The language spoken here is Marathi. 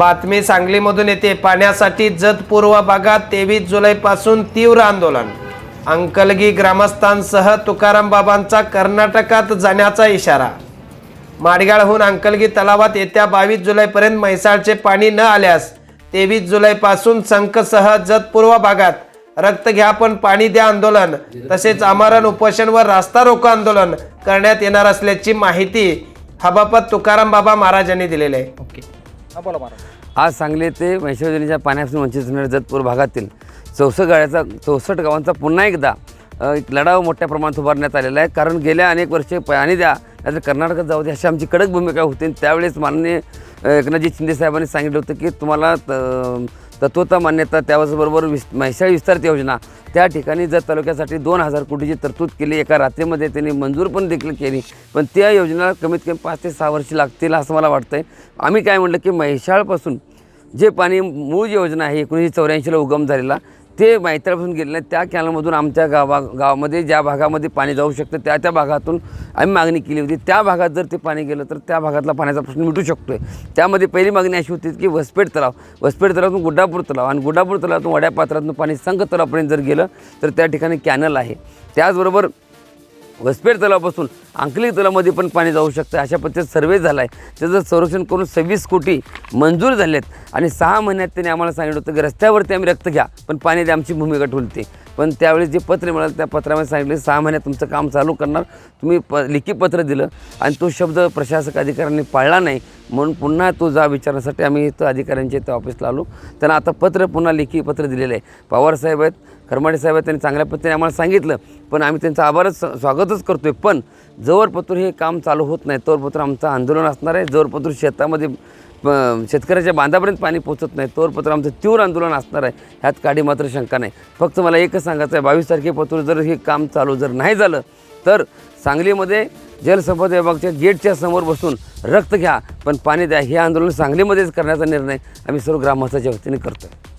बातमी सांगलीमधून येते. पाण्यासाठी जत पूर्व भागात तेवीस जुलैपासून तीव्र आंदोलन. अंकलगी ग्रामस्थांसह तुकाराम बाबांचा कर्नाटकात जाण्याचा इशारा. माडगाळहून अंकलगी तलावात येत्या बावीस जुलैपर्यंत म्हैसाळचे पाणी न आल्यास तेवीस जुलैपासून संकसह जत पूर्व भागात रक्त घ्या पण पाणी द्या आंदोलन तसेच आमरण उपोषण व रास्ता रोको आंदोलन करण्यात येणार असल्याची माहिती हबापत तुकाराम बाबा महाराजांनी दिलेली आहे. ओके. बोला महाराज आज सांगली ते म्हैसूर पाण्यापासून वंचित असणाऱ्या जतपूर भागातील चौसष्ट गाड्याचा चौसष्ट गावांचा पुन्हा एकदा एक लढाव मोठ्या प्रमाणात उभारण्यात आलेला आहे. कारण गेल्या अनेक वर्षे पाणी द्या नाहीतर कर्नाटकात जाऊ द्या अशी आमची कडक भूमिका होती. त्यावेळेस माननीय एकनाथजी शिंदे साहेबांनी सांगितलं होतं की तुम्हाला तत्वता मान्यता त्याचबरोबर विस म्हैसाळ विस्तारित योजना. त्या ठिकाणी जर तालुक्यासाठी दोन हजार कोटीची तरतूद केली. एका रात्रीमध्ये त्यांनी मंजूर पण देखील केली. पण त्या योजनेला कमीत कमी पाच ते सहा वर्षे लागतील असं मला वाटतं आहे आम्ही काय म्हटलं की म्हैसाळपासून जे पाणी मूळ योजना आहे एकोणीसशे चौऱ्याऐंशीला उगम झालेला ते मैत्रापासून गेलेलं आहे त्या कॅनलमधून आमच्या गावा गावामध्ये ज्या भागामध्ये पाणी जाऊ शकतं त्या त्या भागातून आम्ही मागणी केली होती. त्या भागात जर ते पाणी गेलं तर त्या भागातला पाण्याचा प्रश्न मिटू शकतो आहे त्यामध्ये पहिली मागणी अशी होती की वसपेट तलाव. वसपेट तलावातून गुड्डापूर तलाव आणि गुड्डापूर तलावातून वड्या पात्रातून पाणी संघ तलावापर्यंत जर गेलं तर त्या ठिकाणी कॅनल आहे. त्याचबरोबर वसपेट तलावापासून अंकली तलावामध्ये पण पाणी जाऊ शकतं. अशा पद्धतीचा सर्वे झाला आहे त्याचं संरक्षण करून सव्वीस कोटी मंजूर झालेत. आणि सहा महिन्यात त्यांनी आम्हाला सांगितलं होतं की रस्त्यावरती आम्ही रक्त घ्या. पण पाणी द्या आमची भूमिका ठुलते. पण त्यावेळी जे पत्र मिळालं त्या पत्रामध्ये सांगितले सहा महिन्यात तुमचं काम चालू करणार. तुम्ही प लिखी पत्र दिलं. आणि तो शब्द प्रशासक अधिकाऱ्यांनी पाळला नाही. म्हणून पुन्हा तो जा विचारण्यासाठी आम्ही तो अधिकाऱ्यांच्या इथं ऑफिसला आलो. त्यांना आता पत्र पुन्हा लेखी पत्र दिलेलं आहे. पवार साहेब आहेत खरमाडे साहेब आहेत त्यांनी चांगल्या पद्धतीने आम्हाला सांगितलं. पण आम्ही त्यांचं आभारच स्वागतच करतो आहे पण जवळपत्र हे काम चालू होत नाही. तोवरपत्र आमचं आंदोलन असणार आहे. जवळपत्र शेतामध्ये शेतकऱ्याच्या बांधापर्यंत पाणी पोचत नाही. तोवरपत्र आमचं तीव्र आंदोलन असणार आहे. ह्यात काडी मात्र शंका नाही. फक्त मला एकच सांगायचं आहे. बावीस तारखेपासून जर हे काम चालू जर नाही झालं तर सांगलीमध्ये जलसंपदा विभागाच्या गेटच्या समोर बसून रक्त घ्या पण पाणी द्या. हे आंदोलन सांगलीमध्येच करण्याचा निर्णय आम्ही सर्व ग्रामस्थाच्या वतीने करतो आहे